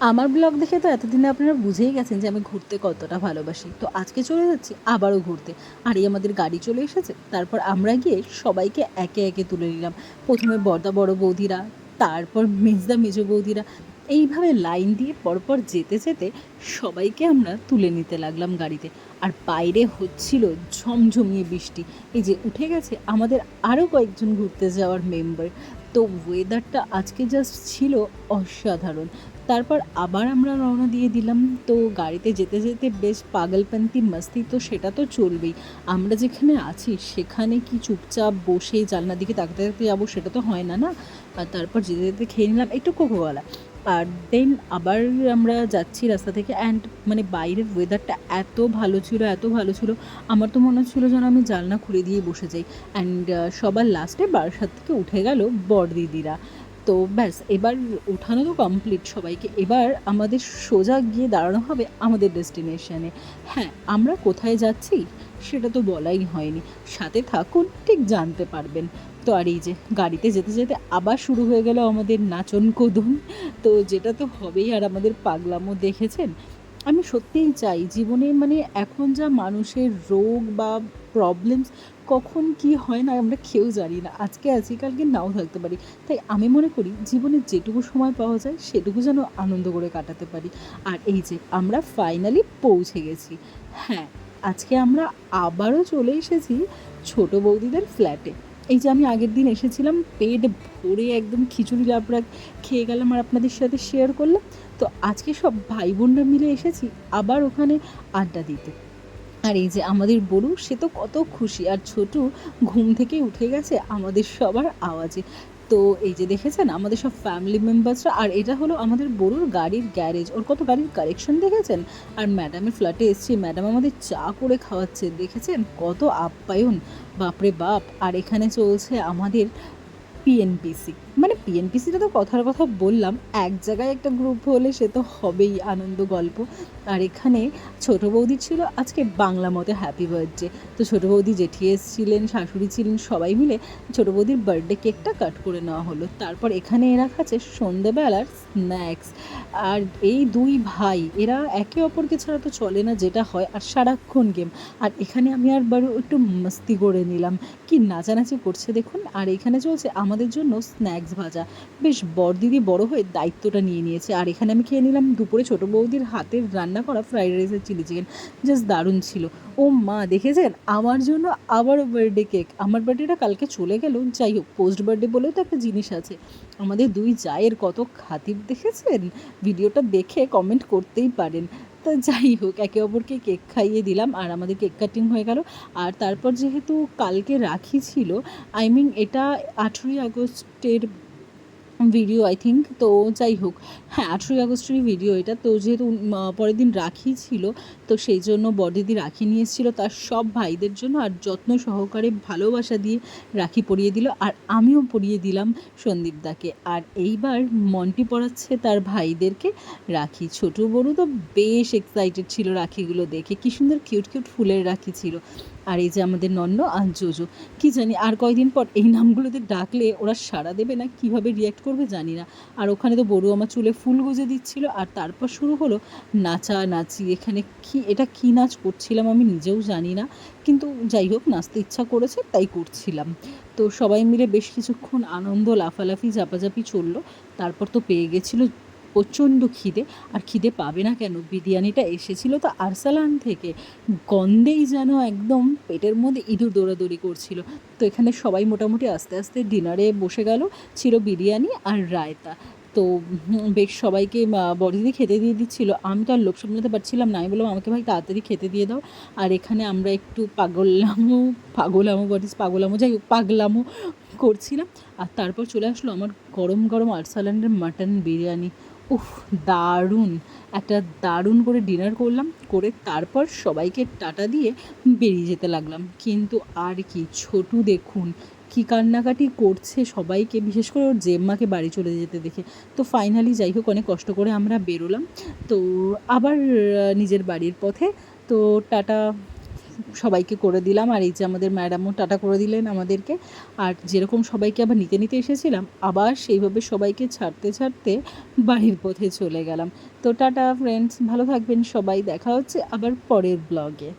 আমার ব্লগ দেখে তো এতদিনে আপনারা বুঝেই গেছেন যে আমি ঘুরতে কতটা ভালোবাসি। তো আজকে চলে যাচ্ছি আবারও ঘুরতে। আর এই আমাদের গাড়ি চলে এসেছে, তারপর আমরা গিয়ে সবাইকে একে একে তুলে নিলাম। প্রথমে বড়দা বড় বৌদিরা, তারপর মেজদা মেজো বৌদিরা। এইভাবে লাইন দিয়ে পরপর যেতে যেতে সবাইকে আমরা তুলে নিতে লাগলাম গাড়িতে। আর বাইরে হচ্ছিল ঝমঝমিয়ে বৃষ্টি। এই যে উঠে গেছে আমাদের আরও কয়েকজন ঘুরতে যাওয়ার মেম্বার তো ওয়েদারটা আজকে জাস্ট ছিল অসাধারণ। তারপর আবার আমরা রওনা দিয়ে দিলাম। তো গাড়িতে যেতে যেতে বেশ পাগলপান্তি মস্তি তো সেটা তো চলবেই। আমরা যেখানে আছি সেখানে কি চুপচাপ বসে জানলার দিকে তাকাতে তাকাতে যাব সেটা তো হয় না না? আর তারপর যেতে যেতে খেয়ে নিলাম। একটু কোকোওয়ালা আর দেন আবার আমরা যাচ্ছি রাস্তা থেকে অ্যান্ড মানে বাইরের ওয়েদারটা এত ভালো ছিল, এত ভালো ছিল। আমার তো মনে হচ্ছিল যেন আমি জালনা খুলে দিয়ে বসে যাই। অ্যান্ড সবার লাস্টে বারাসাত থেকে উঠে গেল বড়দিদিরা। তো ব্যাস, এবার ওঠানো তো কমপ্লিট সবাইকে। এবার আমাদের সোজা গিয়ে দাঁড়ানো হবে আমাদের ডেস্টিনেশনে হ্যাঁ আমরা কোথায় যাচ্ছি সেটা তো বলাই হয়নি। সাথে থাকুন, ঠিক জানতে পারবেন। তো আর এই যে, গাড়িতে যেতে যেতে আবার শুরু হয়ে গেল আমাদের নাচন কদম। তো যেটা তো হবেই আর আমাদের পাগলামও দেখেছেন? আমি সত্যিই চাই জীবনে মানে এখন যা মানুষের রোগ বা প্রবলেমস কখন কি হয় না আমরা কেউ জানি না। আজকে আছি কালকে, নাও থাকতে পারি। তাই আমি মনে করি জীবনে যেটুকু সময় পাওয়া যায় সেটুকু যেন আনন্দ করে কাটাতে পারি। আর এই যে আমরা ফাইনালি পৌঁছে গেছি। হ্যাঁ আজকে আমরা আবারও চলে এসেছি ছোট বৌদিদের ফ্ল্যাটে এই যে আমি আগের দিন এসেছিলাম, পেট ভরে একদম খিচুড়ি লাবড়া খেয়ে গেলাম আর আপনাদের সাথে শেয়ার করলাম। তো আজকে সব ভাই বোনরা মিলে এসেছি আবার ওখানে আড্ডা দিতে। আর এই যে আমাদের বড়ু, সে তো কত খুশি। আর ছোটু ঘুম থেকে উঠে গেছে আমাদের সবার আওয়াজে। তো এই যে দেখেছেন, আমাদের সব ফ্যামিলি মেম্বার্সরা আর এটা হলো আমাদের বড়ুর গাড়ির গ্যারেজ ওর কত গাড়ির কারেকশন দেখেছেন? আর ম্যাডামের ফ্ল্যাটে এসছি। ম্যাডাম আমাদের চা করে খাওয়াচ্ছে, দেখেছেন? কত আপ্যায়ন। বাপরে বাপ! আর এখানে চলছে আমাদের পিএনপিসি মানে পিএনপিসিটা তো কথার কথা বললাম, এক জায়গায় একটা গ্রুপ হলে সে তো হবেই আনন্দ গল্প। আর এখানে ছোট বৌদি ছিল আজকে বাংলা মতে হ্যাপি বার্থডে তো ছোট বৌদি জেঠি এসেছিলেন, শাশুড়ি ছিলেন, সবাই মিলে ছোট বৌদির বার্থডে কেকটা কাট করে নেওয়া হলো। তারপর এখানে এরা খাচ্ছে সন্ধেবেলার স্ন্যাক্স আর এই দুই ভাই, এরা একে অপরকে ছাড়া তো চলে না যেটা হয়, আর সারাক্ষণ গেম আর এখানে আমি আর বারো একটু মস্তি করে নিলাম। কি নাচানাচি করছে দেখুন। আর এখানে চলছে আমাদের জন্য স্ন্যাক্স ভাজা। বেশ বড়দিদি বড় হয়ে দায়িত্বটা নিয়ে নিয়েছে। আর এখানে আমি খেয়ে নিলাম দুপুরে ছোটো বৌদির হাতের রান্না করা ফ্রাইড রাইসের চিলি চিকেন। জাস্ট দারুণ ছিল। ও মা, দেখেছেন? আমার জন্য আবারও বার্থডে কেক আমার বার্থডেটা কালকে চলে গেল। যাই হোক পোস্ট বার্থডে বলেও তো একটা জিনিস আছে। আমাদের দুই জায়ের কত খাতির, দেখেছেন? ভিডিওটা দেখে কমেন্ট করতেই পারেন। তো যাই হোক, একে অপরকে কেক খাইয়ে দিলাম আর আমাদের কেক কাটিং হয়ে গেল। আর তারপর যেহেতু কালকে রাখি ছিল আই মিন এটা আঠেরোই আগস্টের ভিডিও আই থিঙ্ক তো যাই হোক। হ্যাঁ আঠেরোই আগস্টেরই ভিডিও এটা। তো যেহেতু পরের দিন রাখি ছিল, তো সেই জন্য বড়দিদি রাখি নিয়ে এসেছিল। তার সব ভাইদের জন্য আর যত্ন সহকারে ভালোবাসা দিয়ে রাখি পরিয়ে দিল। আর আমিও পরিয়ে দিলাম সন্দীপদাকে আর এইবার মন্টি পড়াচ্ছে তার ভাইদেরকে রাখি। ছোটো বড়ু তো বেশ এক্সাইটেড ছিল রাখিগুলো দেখে। কী সুন্দর কিউট কিউট ফুলের রাখি ছিল। আর এই যে আমাদের নন্ন আর জোজো, কী জানি আর কয়দিন পর এই নামগুলোতে ডাকলে ওরা সাড়া দেবে না, কীভাবে রিয়াক্ট করবে জানি না। আর ওখানে তো বড়ু আমার চুলে ফুল গুজে দিচ্ছিল, আর তারপর শুরু হলো নাচা নাচি, এখানে কি, এটা কী নাচ করছিলাম আমি নিজেও জানি না, কিন্তু যাই হোক, নাচতে ইচ্ছা করেছে, তাই করছিলাম। তো সবাই মিলে বেশ কিছুক্ষণ আনন্দ, লাফালাফি, ঝাপাঝাপি চলল, তারপর তো পেয়ে গেছিল প্রচণ্ড খিদে, আর খিদে পাবে না কেন? বিরিয়ানিটা এসেছিল তো আরসালান থেকে। গন্ধেই যেন একদম পেটের মধ্যে ইঁদুর দৌড়াদৌড়ি করছিল। তো এখানে সবাই মোটামুটি আস্তে আস্তে ডিনারে বসে গেল। ছিল বিরিয়ানি আর রায়তা। তো বেশ সবাইকে বড়দিদি খেতে দিয়ে দিচ্ছিল। আমি তো আর লোক সামলাতে পারছিলাম না। আমি বললাম, আমাকে ভাই তাড়াতাড়ি খেতে দিয়ে দাও। আর এখানে আমরা একটু পাগলামো পাগলামো বটিস পাগলামো? যাই পাগলামো করছিলাম। আর তারপর চলে আসলো আমার গরম গরম আরসালানের মাটন বিরিয়ানি। উফ, দারুণ। একটা দারুণ করে ডিনার করলাম, করে তারপর সবাইকে টাটা দিয়ে বেরিয়ে যেতে লাগলাম। কিন্তু আর কি, ছোটু দেখুন, কী কান্নাকাটি করছে সবাইকে, বিশেষ করে ওর জেম্মাকে বাড়ি চলে যেতে দেখে। তো ফাইনালি যাই হোক, অনেক কষ্ট করে আমরা বেরোলাম। তো আবার নিজের বাড়ির পথে। তো টাটা। সবাইকে করে দিলাম আর এই যে আমাদের ম্যাডামও টাটা করে দিলেন আমাদেরকে। আর যেরকম সবাইকে আবার নিতে নিতে এসেছিলাম, আবার সেইভাবে সবাইকে ছাড়তে ছাড়তে বাড়ির পথে চলে গেলাম। তো টাটা ফ্রেন্ডস ভালো থাকবেন, সবাই দেখা হচ্ছে আবার পরের ব্লগে